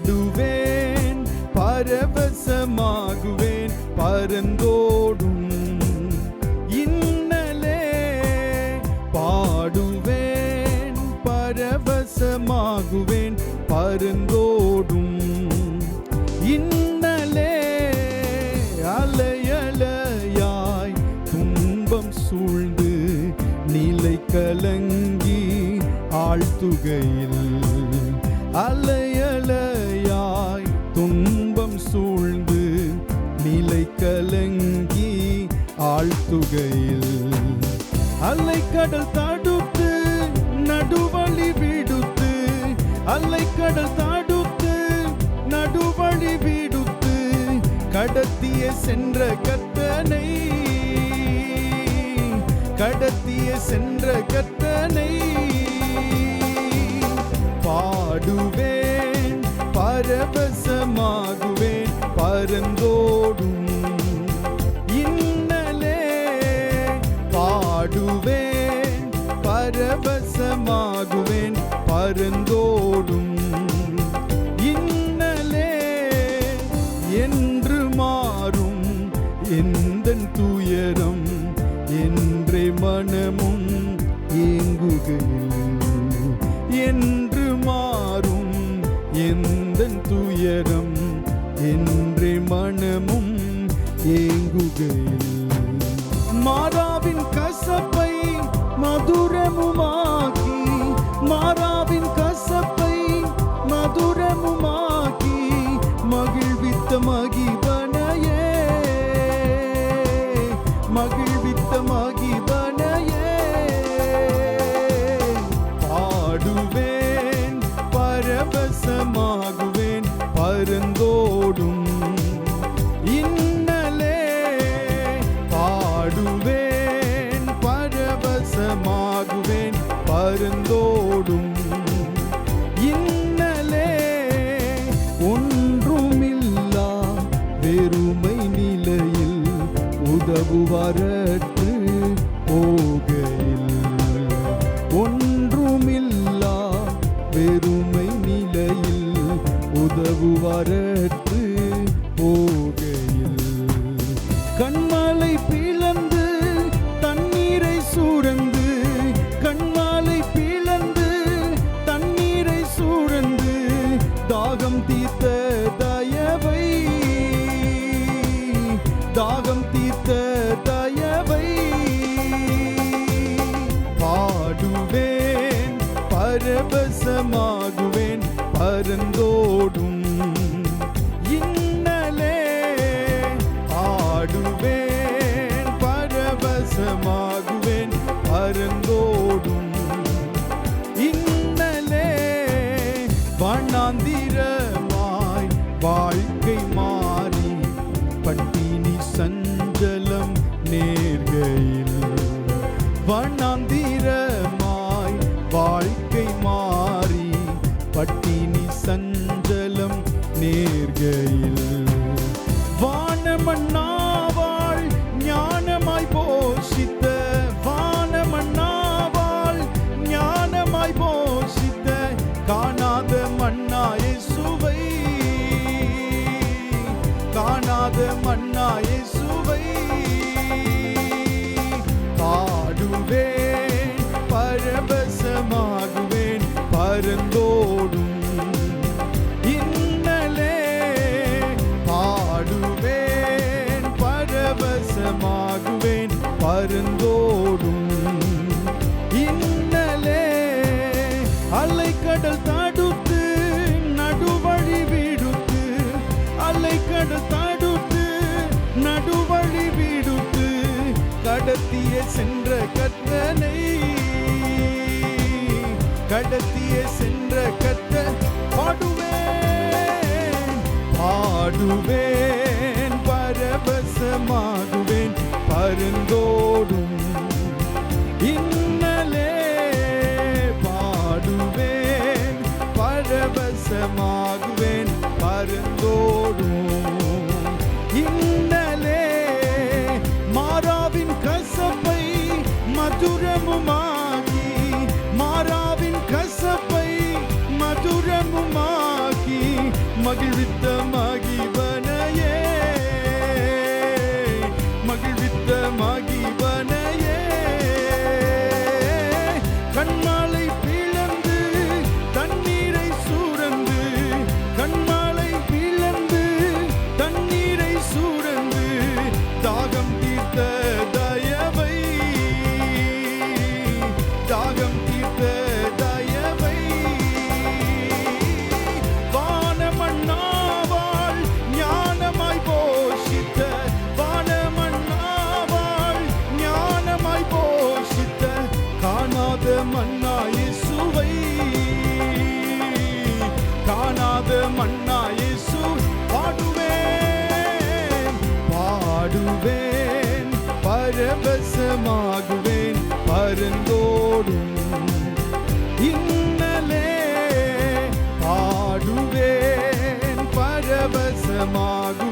பாடுவேன் பரவசமாகுவேன் பரந்தோடும். இன்னலே பாடுவேன் பரவசமாகுவேன் பரந்தோடும். இன்னலே அலையலையாய் துன்பம் சூழ்ந்து நிலை கலங்கி ஆழ்த்துகையில் அலைய துன்பம் சூழ்ந்து நிலை கலங்கி ஆழ்த்துகையில் அலைக்கடல் தடுத்து நடுவழி விடுத்து அலைக்கடல் தடுத்து நடுவழி விடுத்து கடத்திய சென்ற கத்தனை கடத்திய சென்ற கத்த என்று மாறும் எந்த துயரம் என்றே மனமும் ஏங்குகையில். என்று மாறும் எந்த துயரம் என்றே மனமும் ஏங்குகையில். வரற்று போகையில் ஒன்றுமில்லா வெறுமை நிலையில் உதவு வரற்று வாசமாகுவேன் பரந்தோடும். இன்னலே பாடுவேன் பரவசமாகுவேன் பரந்தோடும். இன்னலே வண்ணாந்திரமாய் வாழ்க்கை மாறி பட்டினி சஞ்சலம் நேர்கையில். வண்ண காணாத சுவை பாடுவேன் பரவசமாகுவேன் பரந்தோடும் கடத்திய சென்ற கத்தனை கடத்திய சென்ற கத்த பாடுவேன் பாடுவேன் பரவசமாகுவேன் பருந்தோடும் இன்னலே பாடுவேன் பரவசமாகுவேன் பருந்தோடும். மகிழ்வித்தமாகி மகிழ்வித்தமாகி பாடுவேன் பரவசமாகுவேன் பருந்தோடும் இன்னலே பாடுவேன் பரவசமாகுவேன்